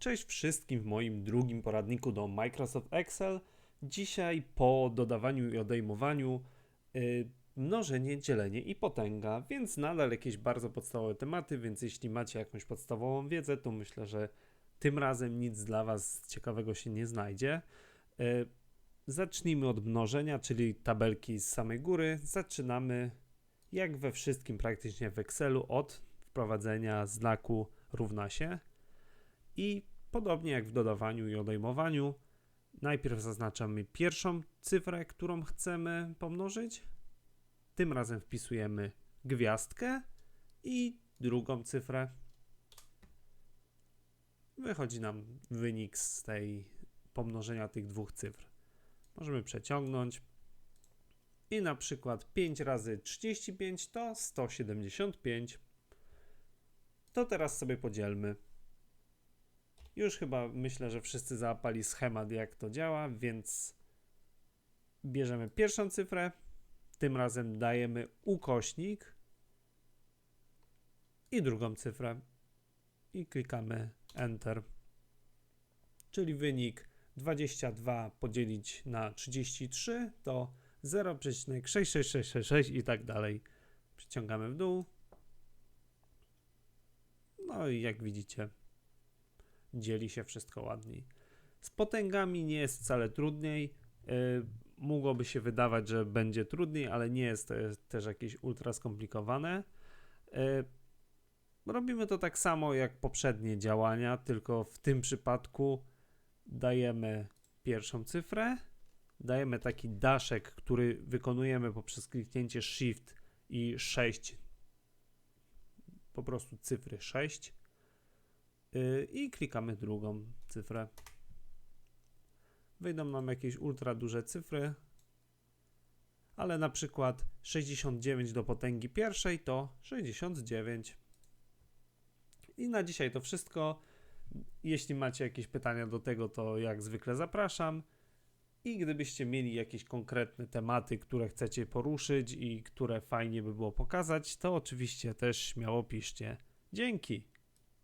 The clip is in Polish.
Cześć wszystkim w moim drugim poradniku do Microsoft Excel. Dzisiaj po dodawaniu i odejmowaniu y, mnożenie, dzielenie i potęga, więc nadal jakieś bardzo podstawowe tematy, więc jeśli macie jakąś podstawową wiedzę, to myślę, że tym razem nic dla Was ciekawego się nie znajdzie. Y, zacznijmy od mnożenia, czyli tabelki z samej góry. Zaczynamy jak we wszystkim praktycznie w Excelu od wprowadzenia znaku równa się. I podobnie jak w dodawaniu i odejmowaniu, najpierw zaznaczamy pierwszą cyfrę, którą chcemy pomnożyć. Tym razem wpisujemy gwiazdkę i drugą cyfrę. Wychodzi nam wynik z tej pomnożenia tych dwóch cyfr. Możemy przeciągnąć. I na przykład 5 razy 35 to 175. To teraz sobie podzielmy. Już chyba myślę, że wszyscy załapali schemat, jak to działa, więc bierzemy pierwszą cyfrę, tym razem dajemy ukośnik i drugą cyfrę i klikamy Enter. Czyli wynik 22 podzielić na 33 to 0,66666 i tak dalej. Przyciągamy w dół. No i jak widzicie, dzieli się wszystko ładniej. Z potęgami nie jest wcale trudniej. Yy, mogłoby się wydawać, że będzie trudniej, ale nie jest to też jakieś ultra skomplikowane. Yy, robimy to tak samo jak poprzednie działania, tylko w tym przypadku dajemy pierwszą cyfrę, dajemy taki daszek, który wykonujemy poprzez kliknięcie Shift i 6, po prostu cyfry 6 yy, i klikamy drugą cyfrę. Wyjdą nam jakieś ultra duże cyfry, ale na przykład 69 do potęgi pierwszej to 69. I na dzisiaj to wszystko. Jeśli macie jakieś pytania do tego, to jak zwykle zapraszam. I gdybyście mieli jakieś konkretne tematy, które chcecie poruszyć i które fajnie by było pokazać, to oczywiście też śmiało piszcie. Dzięki!